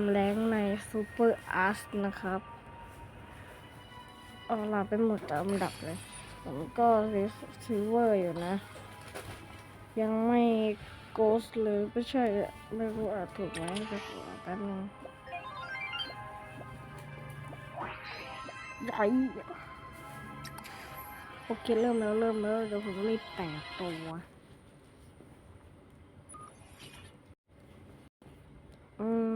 ำแรงในซูเปอร์อาร์สนะครับ เอาลาไปหมดตามดับเลย ผมก็ซิลเวอร์อยู่นะ ยังไม่โกสเลยไม่ใช่ ไม่รู้อ่านถูกไหมจะขอแป๊บนึงใหญ่โอเค เริ่มแล้ว เริ่มแล้วเดี๋ยวผมรีบแต่งตัวอืม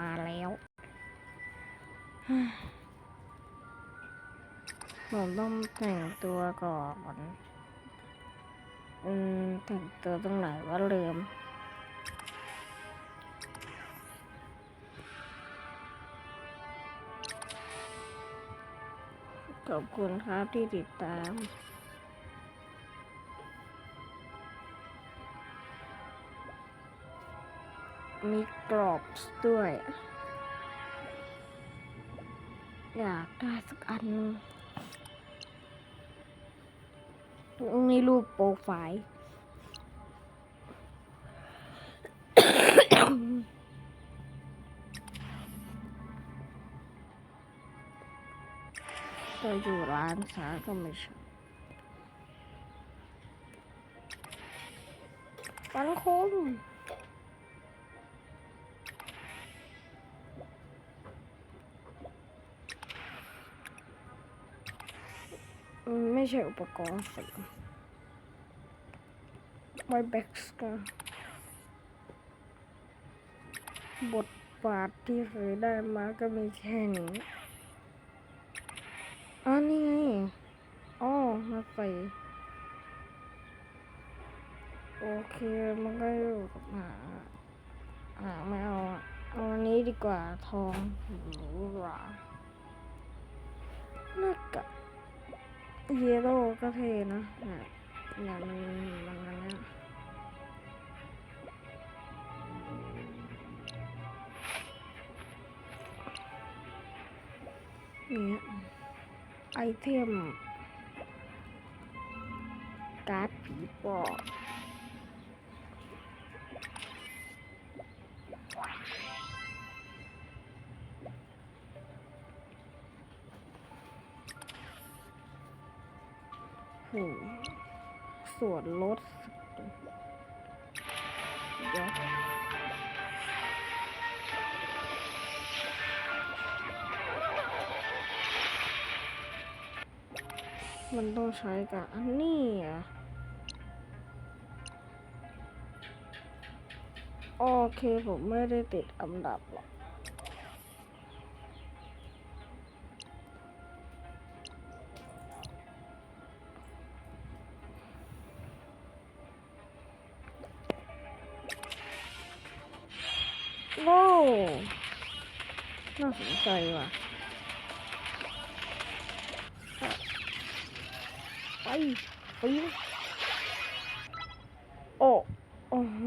มาแล้วผมต้องแต่งตัวก่อนอืมแต่งตัวตรงไหนว่าลืมขอบคุณครับที่ติดตาม มีกรอบด้วย อยากได้สักอันนี่รูปโปรไฟล์ก็อยู่ร้านค้าก็ไม่ใช่สังคม ไม่ใช่อุปกรณ์เสริมไวแบ็กสกบทบาทที่เคยได้มาก็มีแค่นี้อ๋อนี่ไงอ๋อมาใส่โอเค มันก็อยู่กับหาหาไม่เอาอะเอาอันนี้ดีกว่าทองหรูหรา เยลโล่ก็เทนะเนี่ยเนี่ามันมันมันเนี่ยเนี่ไอเทมการ์ดผีปอบ ส่วนลดเดี๋ยวมันต้องใช้กับอันนี้อะโอเคผมไม่ได้ติดอันดับหรอก ใจว่ะไปไปโอ้โอ้โห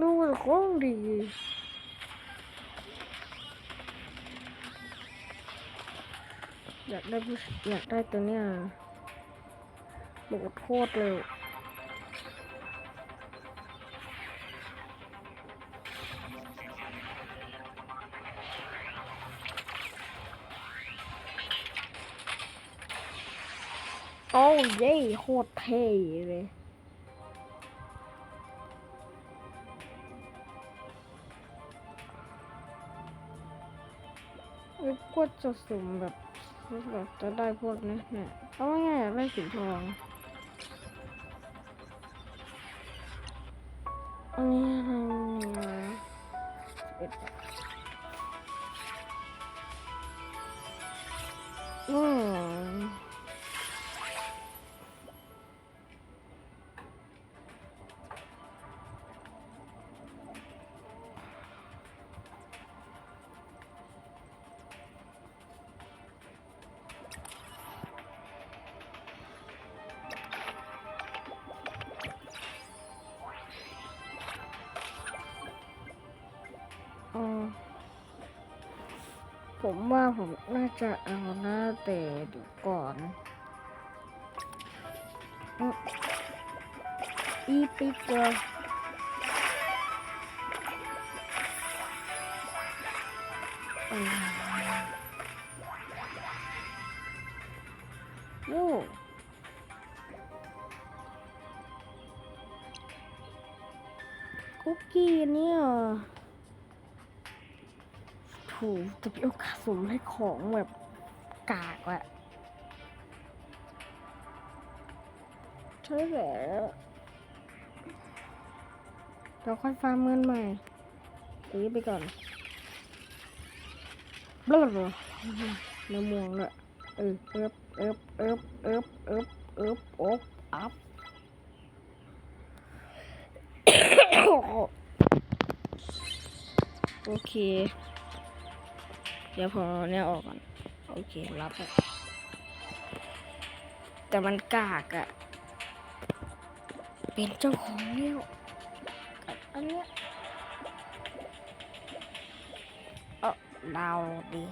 ดูมันคล่องดีอยากได้อยากได้ตัวเนี้ยโหลดโคตรเร็ว โคตรเท่เลย แล้วก็จะสุ่มแบบแบบจะได้พวกนี้เนี่ยเอาง่ายๆได้สีทอง ผมว่าผมน่าจะเอานะแต่ดี๋ยวก่อนอีปิกเกอร์อืมโอ้คุกกี้เนี่ย ถูกจะมีโอกาสสุ่มให้ของแบบกากอะใช่แล้วเราค่อยฟาร์มเงินใหม่ตีไปก่อนบลาบลาเนื้อม่วงเลยเออเอิบเอิบเอิบเอิบเอิบเอิบอบอัพโอเค ดี๋ยวผมเอเนี่ยออกก่อน โอเครับแต่มันกากอะเป็นเจ้าของเนี่ยกับอันเนี้ยเออดาวดี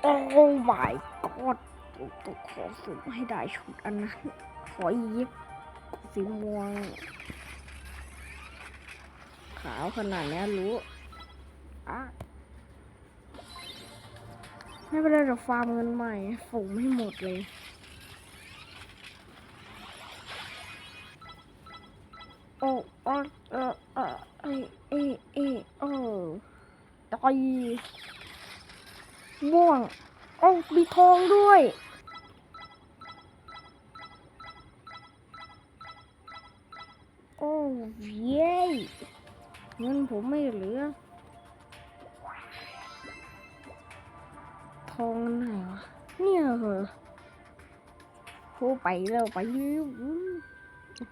โอ้ my god ต้องขอสุ่มให้ได้ชุดอันนั้น ขอยิบสีม่วง ขาวขนาดนี้รู้ ไม่เป็นไรเดี๋ยวฟาร์มเงินใหม่ฝูงให้หมดเลย โอ้โอ้เออเออเอเอเอโอ้ตอยม่วง โอ้มีทองด้วยโอ้เย้เงินผมไม่เหลือ องอันไหนวะเนี่ยเหรอโหไปแล้วไปแล้วอู้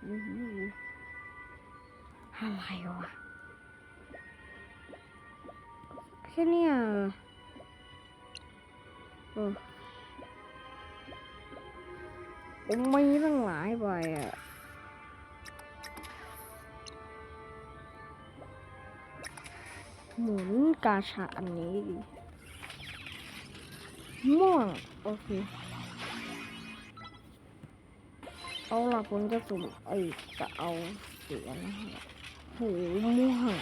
อู้อะไรวะแค่เนี้ยเอเออผมมีตั้งหลายใบอะหมุนกาชาอันนี้ดิ ม่วงโอเค เอาล่ะผมจะสุ่มไอ้จะเอาเสียนะฮะโหม่วง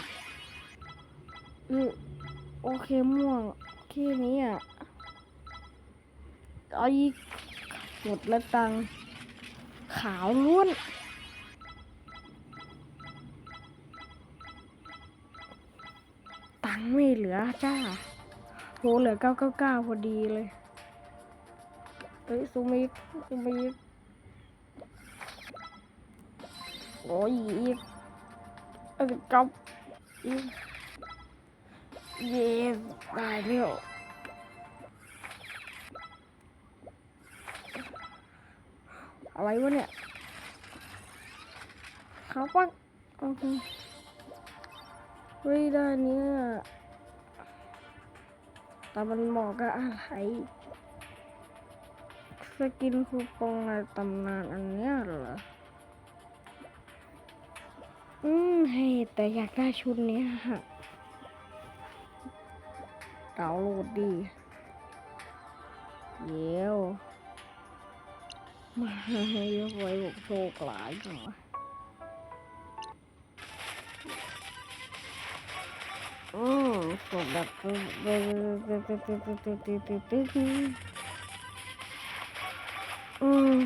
เออโอเคม่วงแค่นี้อะเอาอีกหมดแล้วตังขาวล้วนตังไม่เหลือจ้า หเหลือเก้าเก้าเก้าพอดีเลย เฮ้ยซูมิกซูมิกโอ้ยอีกเอ้ยกับอีกเย้ได้แล้วอะไรวะเนี่ยเขาปักโอเคเฮ้ยได้เนี่ย แต่มันเหมาะกับอะไรสกินคูปองในตำนานอันเนี้ยเหรอ อืมเฮ้แต่อยากได้ชุดเนี้ยฮะดาวน์โหลดดีเดี๋ยวมาให้ไว้ผมโชคหลายหน่อย โอ้กบแบบปึ๊บปึ๊บปึ๊บปึ๊บปึ๊บปึ๊บปึ๊บปึ๊บปึ๊บปึ๊บอืม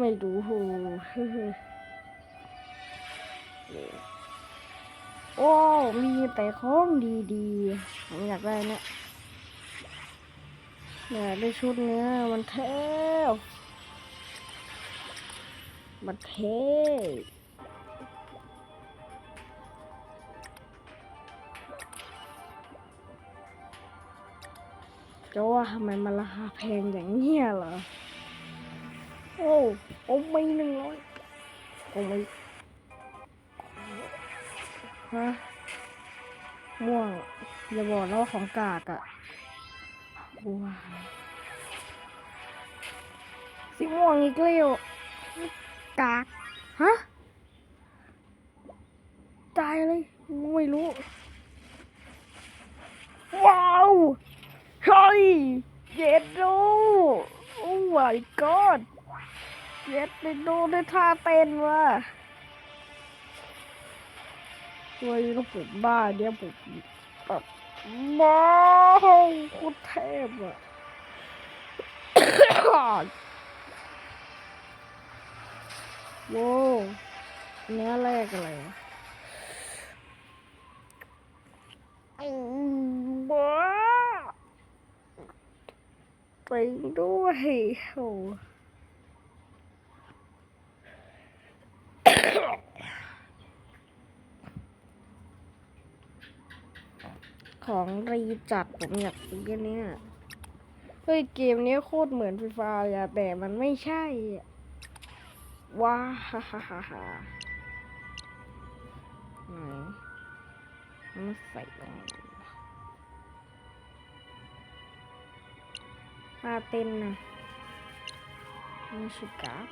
ไม่รู้หูโอ้ มีแต่ของดีๆ ผมอยากได้เนี่ยอยากได้ชุดเนื้อมันแทบ มันเท่จะว่าทำไมมันราคาแพงอย่างเงี้ยเหรอ โอ้ โอ้ไม่หนึ่งร้อยโอ้ไม่ฮะม่วงอย่าบอกนะว่าของกากอะว้าวสีม่วงอีกแล้ว กาฮะตายเลยไม่รู้ ว้าวเฮ้ยเย็ดดูโอ้ my god เย็ดไปดูได้ท่าเต้นว่ะเว้ยแล้วผมบ้าเดี๋ยผมแบบว้าวโคตรเทพอะ โว้วเนื้อแรกอะไรวะอืมว้าเต็งด้วยโอ้ของรีจัดผมอยากซื้ออันเนี้ยเฮ้ย เกมนี้โคตรเหมือนฟรีไฟร์อะแต่มันไม่ใช่อะ ว้าฮ่าฮ่าฮ่าฮ่าไหนมันใส่ลงมาท่าเต้นนะมีชิการ์ด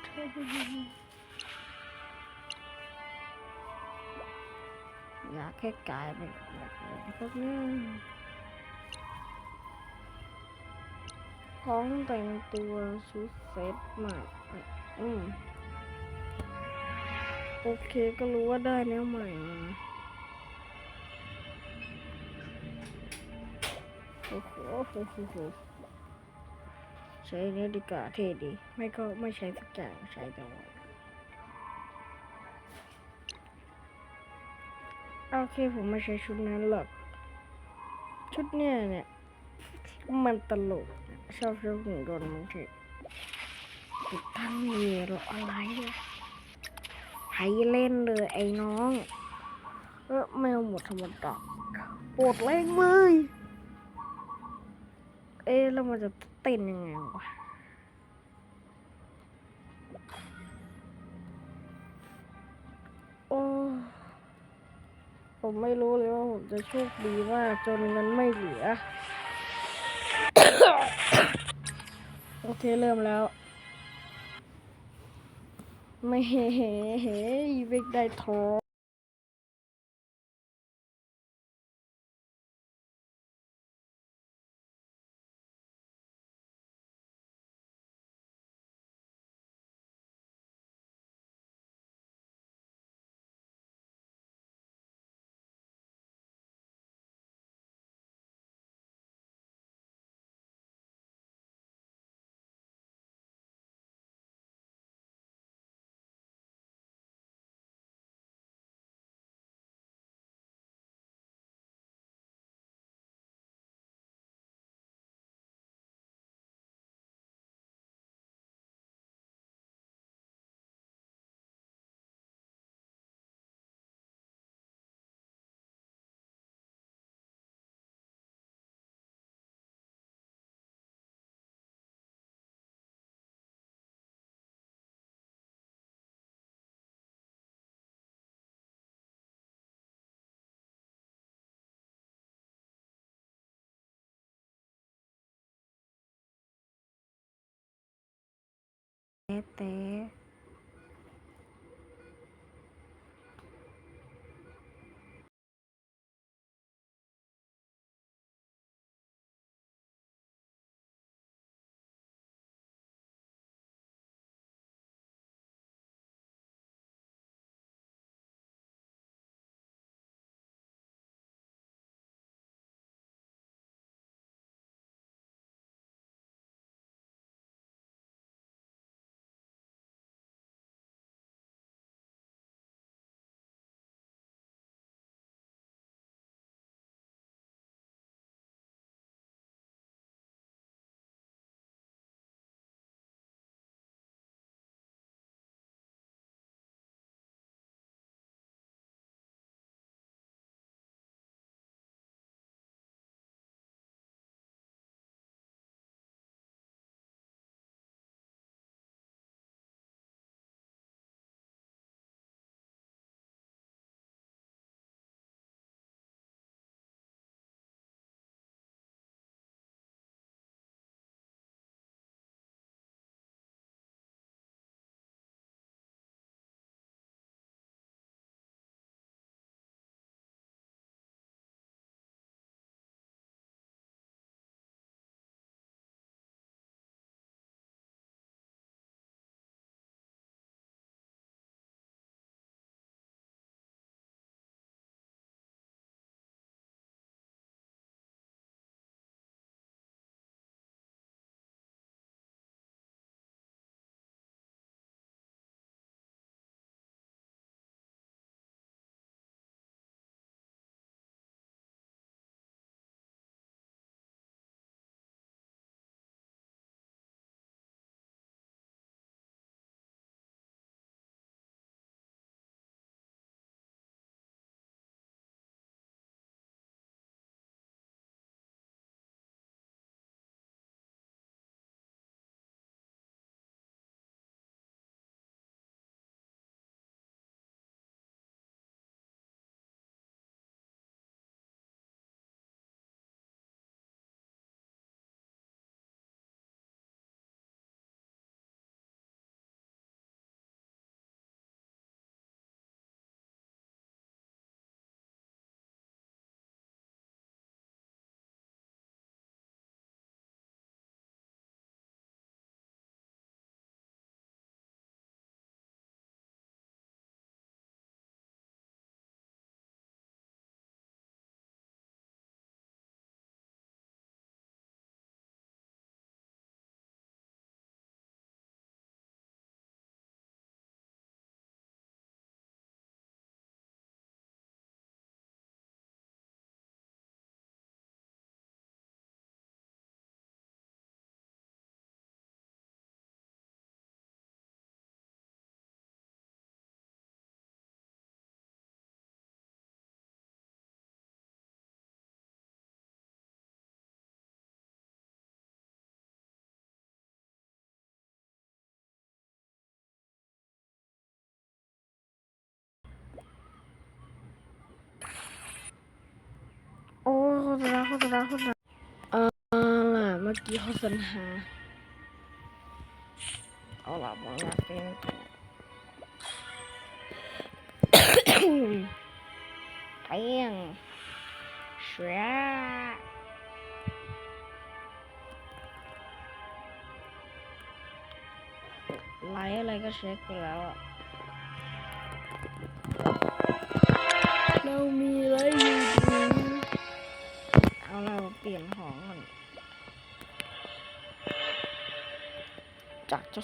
อยากแค่กายเป็นแบบนี้พวกนี้องแต่งตัวชุดเซ็ตใหม่ อืม โอเคก็รู้ว่าได้แนวใหม่มาโอ้โหโอ้โหใช้เนี้ดีกว่าเท่ดี ไม่ก็ไม่ใช้สักอย่างใช้แต่ว่าโอเคผมไม่ใช้ชุดนั้นหรอก ชุดเนี้ยเนี่ย มันตลก ชอบชอบหุ่นยนต์มันเถอะติดตั้งเยหรออะไรเนี่ย เล่นเลยไอ้น้องเออแมวหมดธรรมดาปวดแรงเลยเอ๊ะแล้วมันจะเต้นยังไงวะโอ้ผมไม่รู้เลยว่าผมจะโชคดีมากจนเงินไม่เหลือ โอเคเริ่มแล้ว ไม่เฮ้เฮ้เฮ้เบกได้ทอง PT แต่โฆษณาโฆษณาเอาล่ะเมื่อกี้โฆษณาเอาล่ะมองอยาเป็นต่อเปียงเสียไลฟ์อะไรก็เช็คไปแล้วอะเรามี จากจ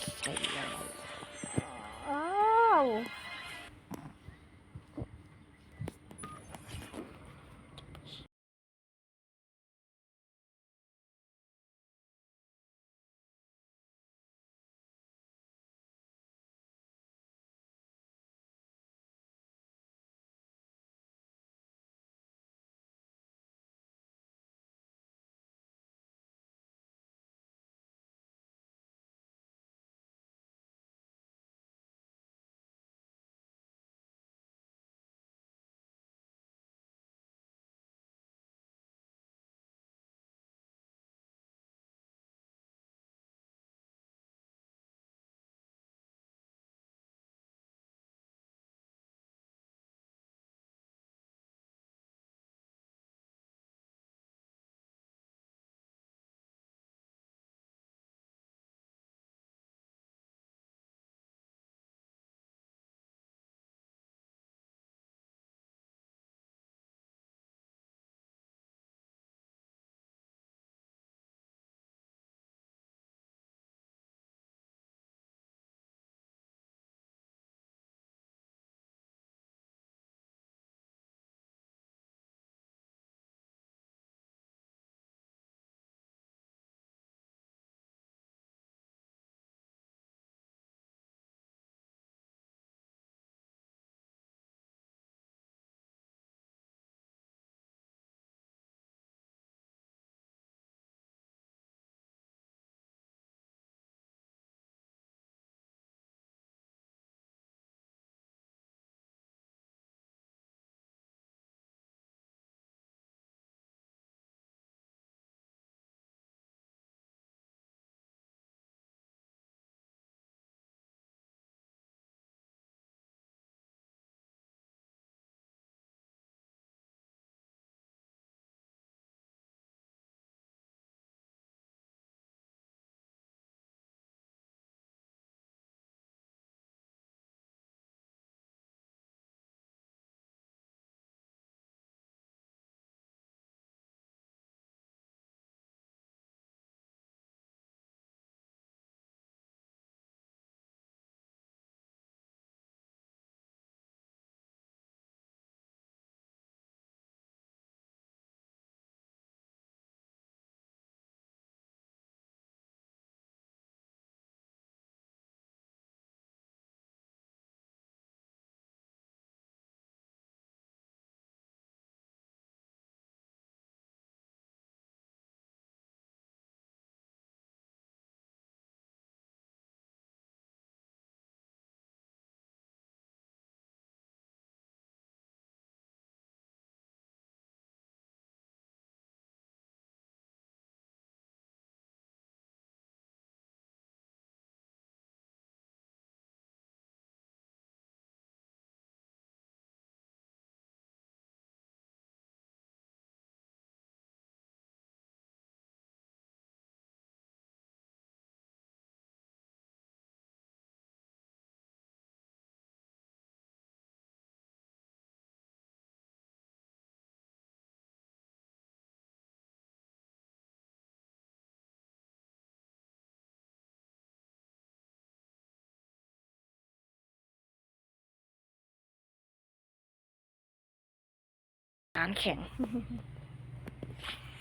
้านแข่ง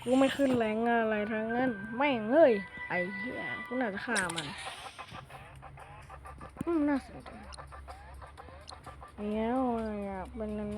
กูไม่ขึ้นแรงอะไรทั้งนั้น ไม่งเงยไอ้เหี้ยกูน่าจะฆ่ามันอืมน่าสนใจเดี๋ยวอยากเป็นนั่น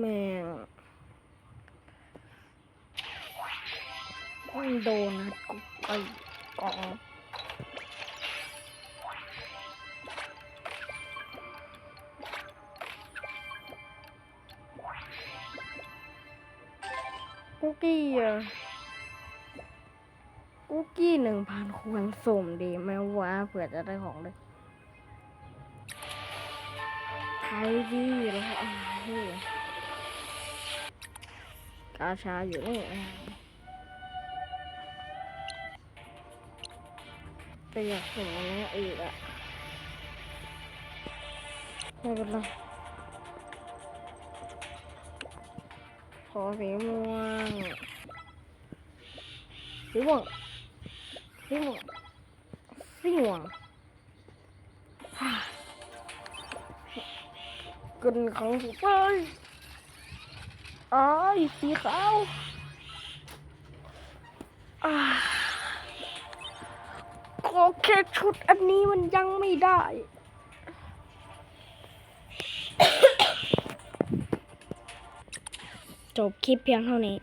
แม่งมันโดนกูไปกองกุกกี้อะกุกกี้หนึ่งพันควรสุ่มดีไหมวะเผื่อจะได้ของเลยไทยดีแล้วอะไร กาชาอยู่นี่แต่อยากสุ่มอันนี้อีกอะไม่เป็นไรขอสีม่วงสีม่วงสีม่วงสีม่วงกินของสุดไป อ้ายสีขาวอ่าก็แค่ชุดอันนี้มันยังไม่ได้จบคลิปเพียงเท่านี้